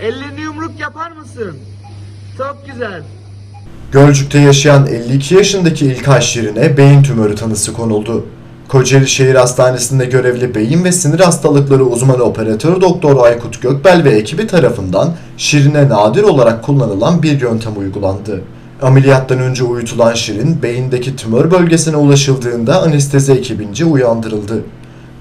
Ellerini yumruk yapar mısın? Çok güzel. Gölcük'te yaşayan 52 yaşındaki İlkay Şirin'e beyin tümörü tanısı konuldu. Kocaeli Şehir Hastanesi'nde görevli beyin ve sinir hastalıkları uzmanı operatör doktor Aykut Gökbel ve ekibi tarafından Şirin'e nadir olarak kullanılan bir yöntem uygulandı. Ameliyattan önce uyutulan Şirin, beyindeki tümör bölgesine ulaşıldığında anestezi ekibince uyandırıldı.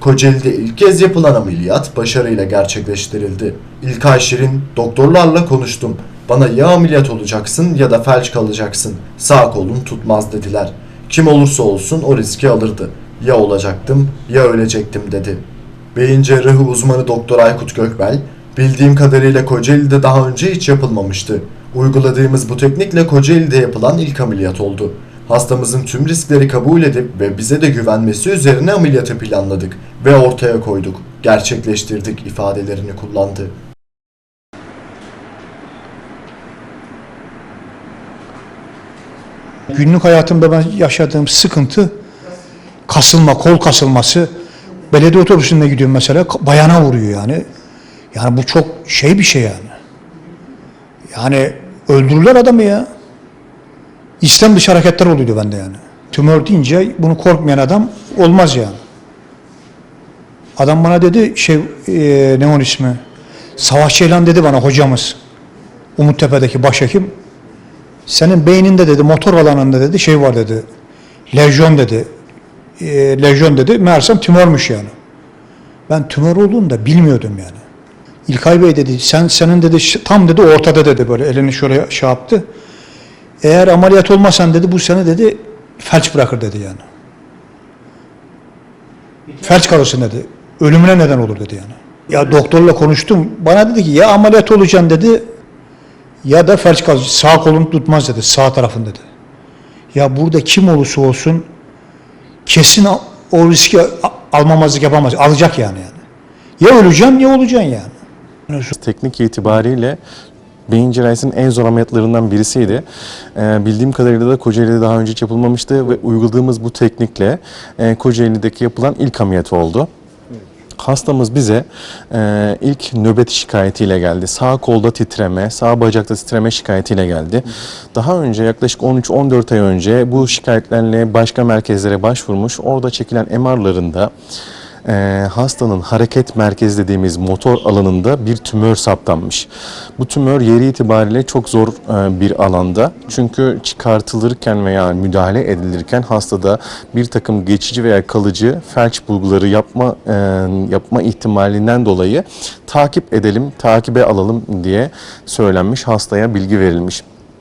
Kocaeli'de ilk kez yapılan ameliyat başarıyla gerçekleştirildi. İlkay Şirin, doktorlarla konuştum. Bana ya ameliyat olacaksın ya da felç kalacaksın. Sağ kolun tutmaz dediler. Kim olursa olsun o riski alırdı. Ya olacaktım ya ölecektim dedi. Beyin cerrahı uzmanı Doktor Aykut Gökbel, bildiğim kadarıyla Kocaeli'de daha önce hiç yapılmamıştı. Uyguladığımız bu teknikle Kocaeli'de yapılan ilk ameliyat oldu. Hastamızın tüm riskleri kabul edip ve bize de güvenmesi üzerine ameliyatı planladık ve ortaya koyduk, gerçekleştirdik ifadelerini kullandı. Günlük hayatımda ben yaşadığım sıkıntı kasılma, kol kasılması. Belediye otobüsünde gidiyorum mesela bayana vuruyor yani. Yani bu çok şey bir şey yani. Yani öldürürler adamı ya. İslam dışı hareketler oluyordu bende yani. Tümör deyince bunu korkmayan adam olmaz yani. Adam bana dedi şey eee ne onun ismi? Savaş Ceylan dedi bana hocamız. Umuttepe'deki başhekim. Senin beyninde dedi motor alanında dedi şey var dedi. Lejyon dedi. E, lejyon dedi. Meğersem tümörmüş yani. Ben tümör olduğunu da bilmiyordum yani. İlkay Bey dedi sen senin dedi tam dedi ortada dedi böyle elini şuraya şey yaptı. Eğer ameliyat olmasan dedi bu sene dedi felç bırakır dedi yani. Felç kalırsın dedi. Ölümüne neden olur dedi yani. Ya doktorla konuştum. Bana dedi ki ya ameliyat olacaksın dedi ya da felç kalacak. Sağ kolun tutmaz dedi. Sağ tarafın dedi. Ya burada kim olursa olsun kesin o- riski almamazlık yapamaz. Alacak yani yani. Ya öleceksin ya olacaksın yani. Teknik itibariyle beyin cerrahisinin en zor ameliyatlarından birisiydi. Ee, bildiğim kadarıyla da Kocaeli'de daha önce hiç yapılmamıştı ve uyguladığımız bu teknikle e, Kocaeli'deki yapılan ilk ameliyat oldu. Hastamız bize e, ilk nöbet şikayetiyle geldi. Sağ kolda titreme, sağ bacakta titreme şikayetiyle geldi. Daha önce yaklaşık 13-14 ay önce bu şikayetlerle başka merkezlere başvurmuş. Orada çekilen MR'larında e, hastanın hareket merkezi dediğimiz motor alanında bir tümör saptanmış. Bu tümör yeri itibariyle çok zor e, bir alanda. Çünkü çıkartılırken veya müdahale edilirken hastada bir takım geçici veya kalıcı felç bulguları yapma e, yapma ihtimalinden dolayı takip edelim, takibe alalım diye söylenmiş, hastaya bilgi verilmiş.